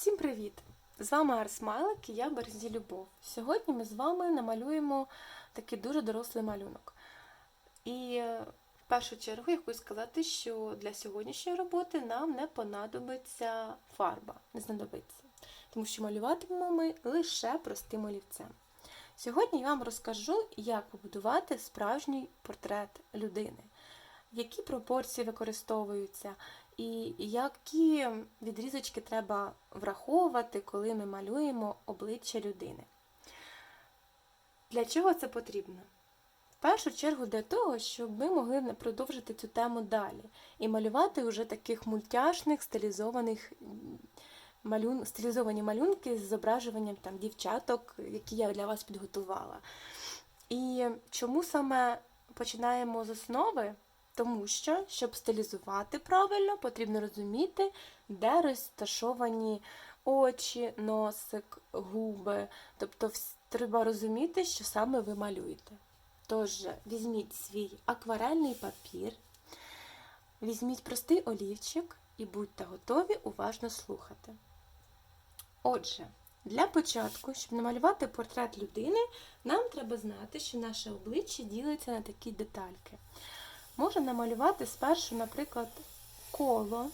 Всім привіт! З вами Арсмайлик і я Березі Любов. Сьогодні ми з вами намалюємо такий дуже дорослий малюнок. І е, в першу чергу я хочу сказати, що для сьогоднішньої роботи нам не понадобиться фарба, не знадобиться, тому що малюватимемо ми лише простим олівцем. Сьогодні я вам розкажу, як побудувати справжній портрет людини, які пропорції використовуються, і які відрізочки треба враховувати, коли ми малюємо обличчя людини. Для чого це потрібно? В першу чергу для того, щоб ми могли продовжити цю тему далі і малювати вже таких мультяшних стилізованих малюн... стилізовані малюнки з зображуванням там дівчаток, які я для вас підготувала. І чому саме починаємо з основи? Тому що, щоб стилізувати правильно, потрібно розуміти, де розташовані очі, носик, губи. Тобто треба розуміти, що саме ви малюєте. Тож, візьміть свій акварельний папір, візьміть простий олівчик і будьте готові уважно слухати. Отже, для початку, щоб намалювати портрет людини, нам треба знати, що наше обличчя ділиться на такі детальки. Можна намалювати спершу, наприклад, коло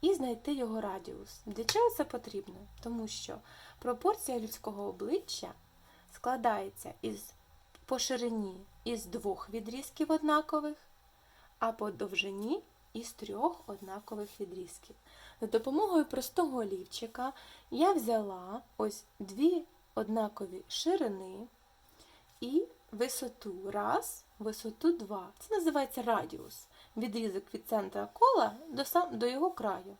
і знайти його радіус. Для чого це потрібно? Тому що пропорція людського обличчя складається із по ширині із двох відрізків однакових, а по довжині із трьох однакових відрізків. За допомогою простого олівчика я взяла ось дві однакові ширини і висоту раз, висоту два. Це називається радіус. Відрізок від центра кола до, сам, до його краю.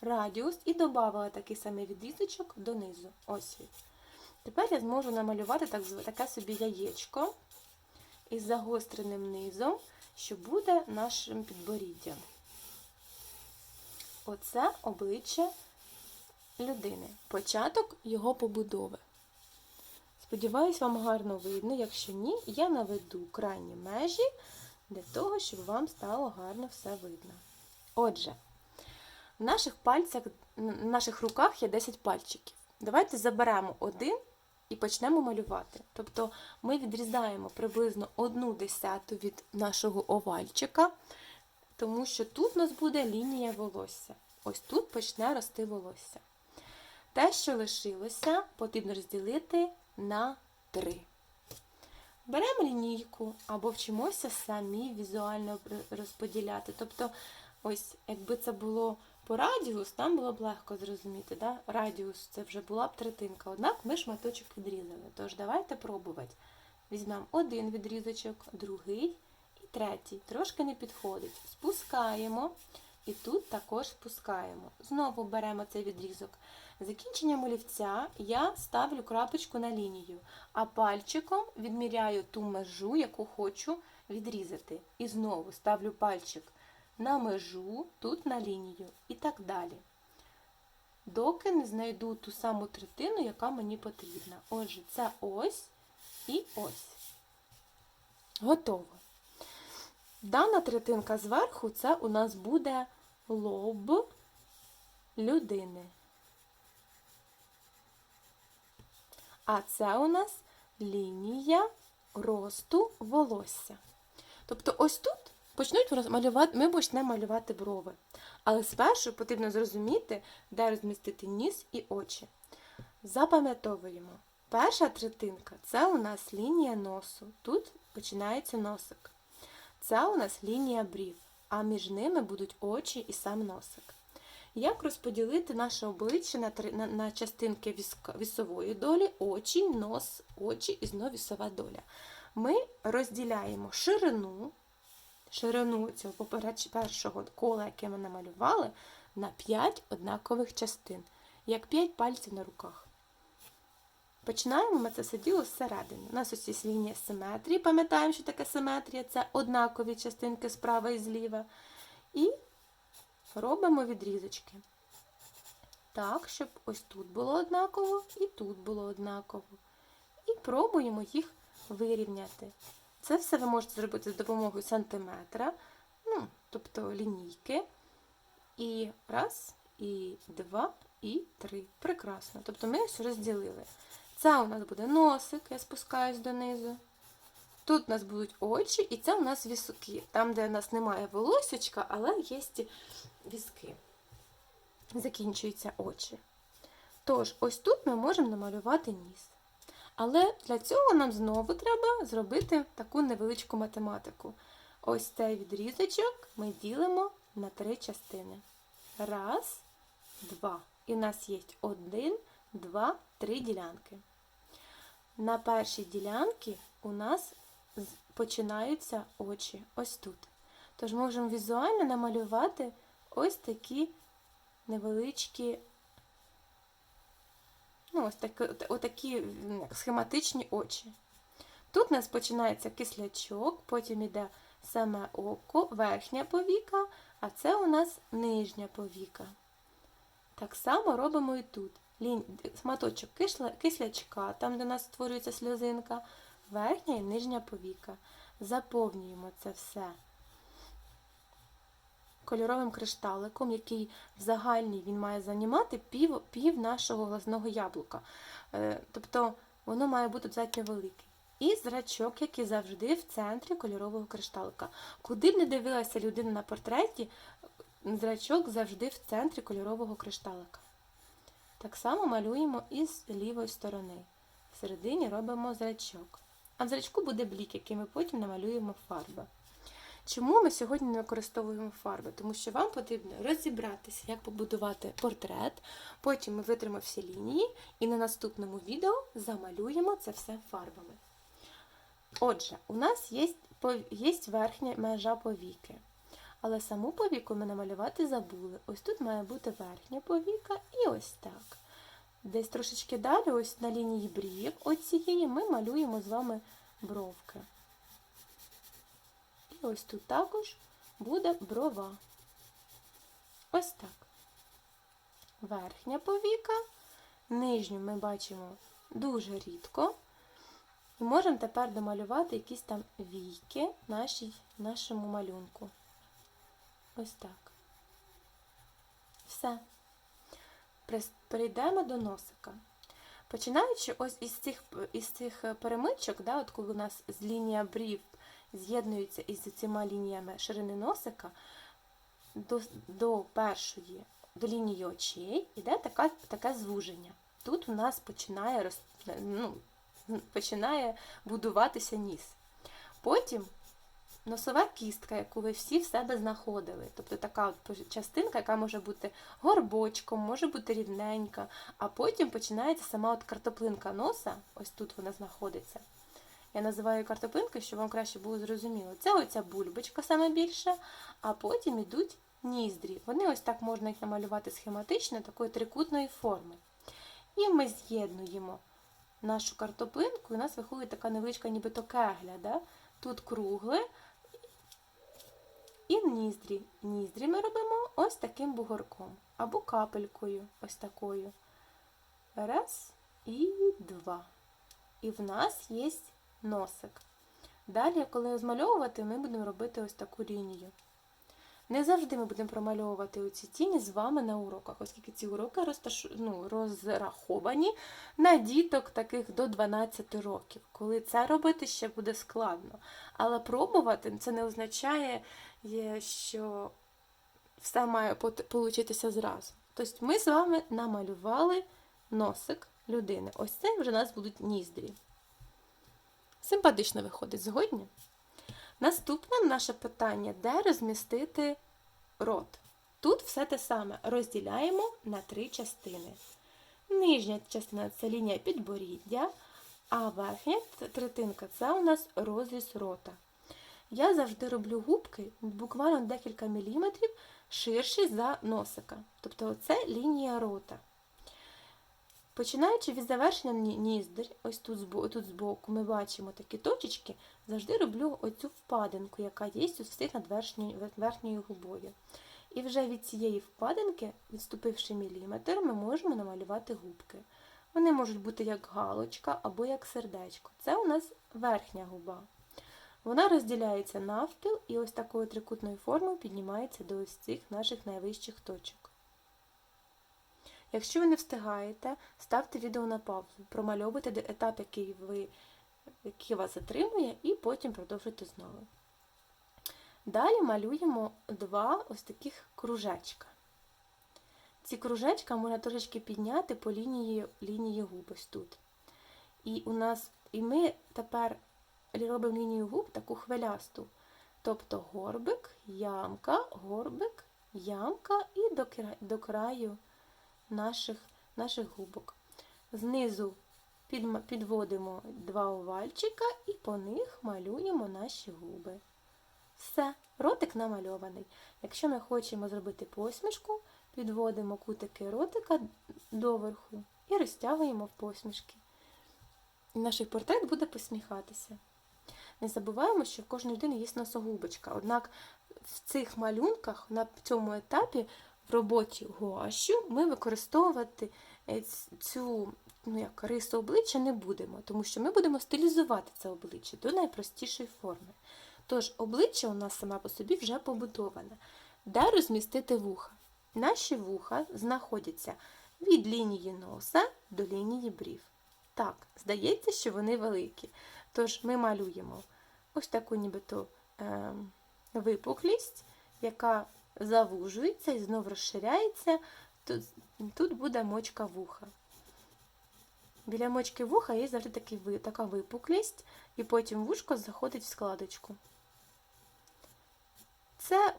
Радіус і додавала такий самий відрізочок донизу. Ось він. Тепер я зможу намалювати так, таке собі яєчко із загостреним низом, що буде нашим підборіддям. Оце обличчя людини. Початок його побудови. Сподіваюсь, вам гарно видно. Якщо ні, я наведу крайні межі для того, щоб вам стало гарно все видно. Отже, в наших пальцях, в наших руках є 10 пальчиків. Давайте заберемо один і почнемо малювати. Тобто ми відрізаємо приблизно одну десяту від нашого овальчика, тому що тут у нас буде лінія волосся. Ось тут почне рости волосся. Те, що лишилося, потрібно розділити на три. Беремо лінійку або вчимося самі візуально розподіляти. Тобто, ось, якби це було по радіус, нам було б легко зрозуміти. Да? Радіус це вже була б третинка, однак ми шматочок відрізали. Тож давайте пробувати. Візьмемо один відрізочок, другий і третій. Трошки не підходить. Спускаємо. І тут також спускаємо. Знову беремо цей відрізок. Закінченням олівця я ставлю крапочку на лінію, а пальчиком відміряю ту межу, яку хочу відрізати. І знову ставлю пальчик на межу, тут на лінію і так далі. Доки не знайду ту саму третину, яка мені потрібна. Отже, це ось і ось. Готово. Дана третинка зверху це у нас буде лоб людини. А це у нас лінія росту волосся. Тобто ось тут почнуть малювати, ми почнемо малювати брови. Але спершу потрібно зрозуміти, де розмістити ніс і очі. Запам'ятовуємо. Перша третинка це у нас лінія носу. Тут починається носик. Це у нас лінія брів, а між ними будуть очі і сам носик. Як розподілити наше обличчя на, на, на частинки вісової долі, очі, нос, очі і знову вісова доля? Ми розділяємо ширину, ширину цього попереч першого кола, яке ми намалювали, на 5 однакових частин, як 5 пальців на руках. Починаємо ми це все діло зсередини. У нас ось є лінія симетрії. Пам'ятаємо, що таке симетрія це однакові частинки справа і зліва. І робимо відрізочки. Так, щоб ось тут було однаково і тут було однаково. І пробуємо їх вирівняти. Це все ви можете зробити з допомогою сантиметра, ну, тобто лінійки. І раз, і два, і три. Прекрасно. Тобто ми ось розділили. Це у нас буде носик, я спускаюсь донизу. Тут у нас будуть очі, і це у нас візки. Там, де у нас немає волосечка, але є візки. Закінчуються очі. Тож, ось тут ми можемо намалювати ніс. Але для цього нам знову треба зробити таку невеличку математику. Ось цей відрізочок ми ділимо на три частини. Раз, два. І в нас є один, два, три ділянки. На першій ділянці у нас починаються очі. Ось тут. Тож можемо візуально намалювати ось такі невеличкі, ну, ось такі, отакі схематичні очі. Тут у нас починається кислячок, потім йде саме око, верхня повіка, а це у нас нижня повіка. Так само робимо і тут. Лінь... Сматочок кислячка, там, де у нас створюється сльозинка, верхня і нижня повіка. Заповнюємо це все кольоровим кришталиком, який в загальній він має займати пів, пів нашого глазного яблука. Е, Тобто воно має бути достатньо велике. І зрачок, який завжди в центрі кольорового кришталика. Куди б не дивилася людина на портреті, зрачок завжди в центрі кольорового кришталика. Так само малюємо і з лівої сторони. Всередині робимо зрачок. А в зрачку буде блік, який ми потім намалюємо фарби. Чому ми сьогодні не використовуємо фарби? Тому що вам потрібно розібратися, як побудувати портрет, потім ми витримо всі лінії і на наступному відео замалюємо це все фарбами. Отже, у нас є, є верхня межа повіки. Але саму повіку ми намалювати забули. Ось тут має бути верхня повіка і ось так. Десь трошечки далі, ось на лінії брів, оцієї, ми малюємо з вами бровки. І ось тут також буде брова. Ось так. Верхня повіка, нижню ми бачимо дуже рідко. І можемо тепер домалювати якісь там війки нашій, нашому малюнку. Ось так. Все. Перейдемо до носика. Починаючи ось із цих, із цих е, перемичок, да, от коли у нас з лінія брів з'єднується із цими лініями ширини носика, до, до першої, до лінії очей йде така, таке звуження. Тут у нас починає, роз, ну, починає будуватися ніс. Потім носова кістка, яку ви всі в себе знаходили. Тобто така от частинка, яка може бути горбочком, може бути рівненька, а потім починається сама от картоплинка носа, ось тут вона знаходиться. Я називаю її картоплинкою, щоб вам краще було зрозуміло. Це оця бульбочка саме більша, а потім йдуть ніздрі. Вони ось так можна їх намалювати схематично, такої трикутної форми. І ми з'єднуємо нашу картоплинку, і у нас виходить така невеличка нібито кегля. Да? Тут кругле і ніздрі. Ніздрі ми робимо ось таким бугорком або капелькою, ось такою. Раз і два. І в нас є носик. Далі, коли розмальовувати, ми будемо робити ось таку лінію. Не завжди ми будемо промальовувати оці тіні з вами на уроках, оскільки ці уроки розташ... ну, розраховані на діток таких до 12 років. Коли це робити, ще буде складно. Але пробувати це не означає, що все має получитися зразу. Тобто ми з вами намалювали носик людини. Ось це вже у нас будуть ніздрі. Симпатично виходить згодні. Наступне наше питання, де розмістити рот. Тут все те саме розділяємо на три частини. Нижня частина це лінія підборіддя, а верхня третинка це у нас розріз рота. Я завжди роблю губки буквально декілька міліметрів ширші за носика. Тобто це лінія рота. Починаючи від завершення ні- ніздрь, ось тут, тут збоку ми бачимо такі точечки, завжди роблю оцю впадинку, яка є у всіх над верхньою, верхньою губою. І вже від цієї впадинки, відступивши міліметр, ми можемо намалювати губки. Вони можуть бути як галочка або як сердечко. Це у нас верхня губа. Вона розділяється навпіл і ось такою трикутною формою піднімається до ось цих наших найвищих точок. Якщо ви не встигаєте, ставте відео на паузу, промальовуйте етап, який, ви, який вас затримує, і потім продовжуйте знову. Далі малюємо два ось таких кружечка. Ці кружечка можна трошечки підняти по лінії, лінії губ ось тут. І у нас, і ми тепер робимо лінію губ таку хвилясту. Тобто горбик, ямка, горбик, ямка і до, кра- до краю наших, наших губок. Знизу підма- підводимо два овальчика і по них малюємо наші губи. Все, ротик намальований. Якщо ми хочемо зробити посмішку, підводимо кутики ротика доверху і розтягуємо в посмішки. І наш портрет буде посміхатися. Не забуваємо, що в кожної людини є носогубочка. Однак в цих малюнках на цьому етапі в роботі гуашю ми використовувати е, цю ну, як, рису обличчя не будемо, тому що ми будемо стилізувати це обличчя до найпростішої форми. Тож обличчя у нас сама по собі вже побудоване. Де розмістити вуха? Наші вуха знаходяться від лінії носа до лінії брів. Так, здається, що вони великі. Тож ми малюємо ось таку нібито е, випуклість, яка завужується і знов розширяється. Тут, тут буде мочка вуха. Біля мочки вуха є завжди такий, така випуклість, і потім вушко заходить в складочку. Це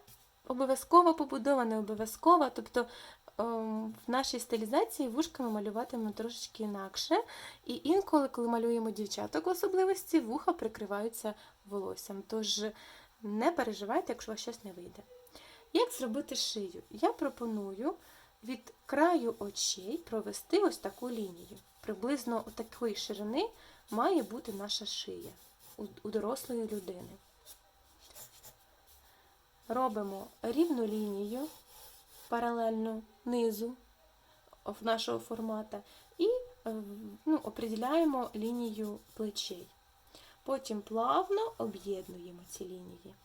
обов'язково побудоване, обов'язково, тобто ем, в нашій стилізації вушка ми малюватимемо трошечки інакше. І інколи, коли малюємо дівчаток в особливості, вуха прикриваються волоссям. Тож не переживайте, якщо у вас щось не вийде. Як зробити шию? Я пропоную від краю очей провести ось таку лінію. Приблизно такої ширини має бути наша шия у, дорослої людини. Робимо рівну лінію паралельно низу нашого формата і е, ну, определяємо лінію плечей. Потім плавно об'єднуємо ці лінії.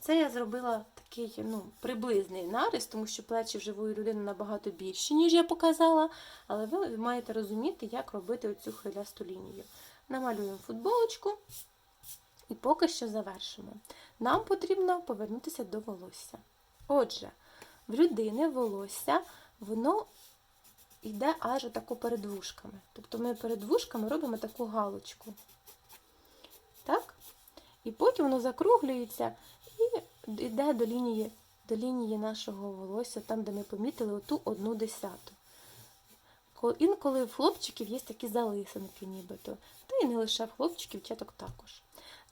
Це я зробила такий ну, приблизний нарис, тому що плечі в живої людини набагато більші, ніж я показала, але ви маєте розуміти, як робити оцю хвилясту лінію. Намалюємо футболочку і поки що завершимо. Нам потрібно повернутися до волосся. Отже, в людини волосся, воно йде аж отако перед вушками. Тобто ми перед вушками робимо таку галочку. Так? І потім воно закруглюється і йде до лінії, до лінії нашого волосся, там, де ми помітили оту одну десяту. Інколи в хлопчиків є такі залисинки нібито. Та й не лише в хлопчиків, дівчаток також.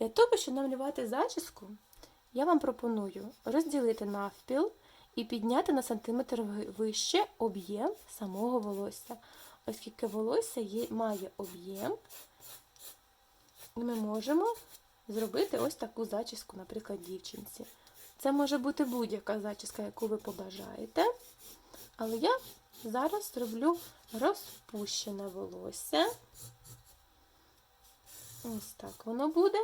Для того, щоб намалювати зачіску, я вам пропоную розділити навпіл і підняти на сантиметр вище об'єм самого волосся. Оскільки волосся є, має об'єм, ми можемо зробити ось таку зачіску, наприклад, дівчинці. Це може бути будь-яка зачіска, яку ви побажаєте. Але я зараз зроблю розпущене волосся. Ось так воно буде.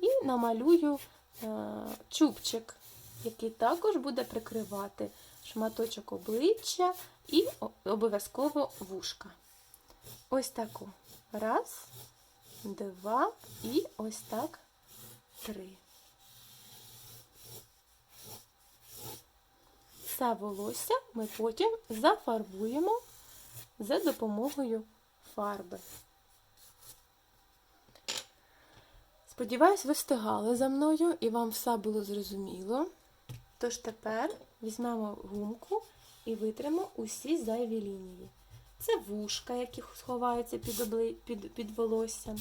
І намалюю е, чубчик, який також буде прикривати шматочок обличчя і обов'язково вушка. Ось таку. Раз, два і ось так три. Це волосся ми потім зафарбуємо за допомогою фарби. Сподіваюсь, ви встигали за мною і вам все було зрозуміло. Тож тепер візьмемо гумку і витримо усі зайві лінії. Це вушка, які сховаються під, обли... під, під волоссям,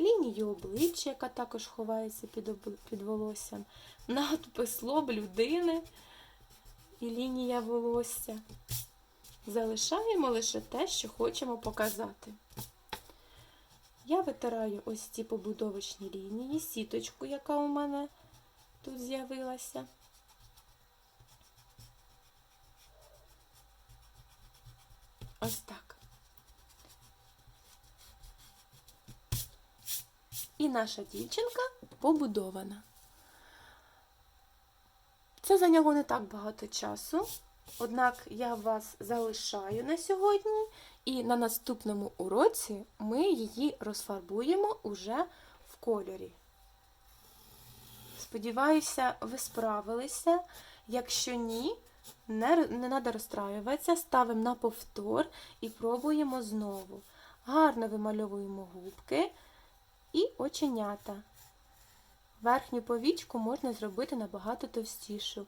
лінію обличчя, яка також ховається під, під волоссям, надпис лоб людини і лінія волосся. Залишаємо лише те, що хочемо показати. Я витираю ось ці побудовочні лінії, сіточку, яка у мене тут з'явилася. Ось так. І наша дівчинка побудована. Це зайняло не так багато часу. Однак я вас залишаю на сьогодні, і на наступному уроці ми її розфарбуємо уже в кольорі. Сподіваюся, ви справилися. Якщо ні, не, не треба розстраюватися, ставимо на повтор і пробуємо знову. Гарно вимальовуємо губки і оченята. Верхню повічку можна зробити набагато товстішу,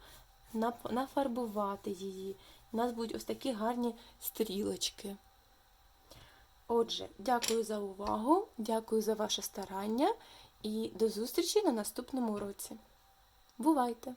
нафарбувати її. У нас будуть ось такі гарні стрілочки. Отже, дякую за увагу, дякую за ваше старання і до зустрічі на наступному уроці. Бувайте!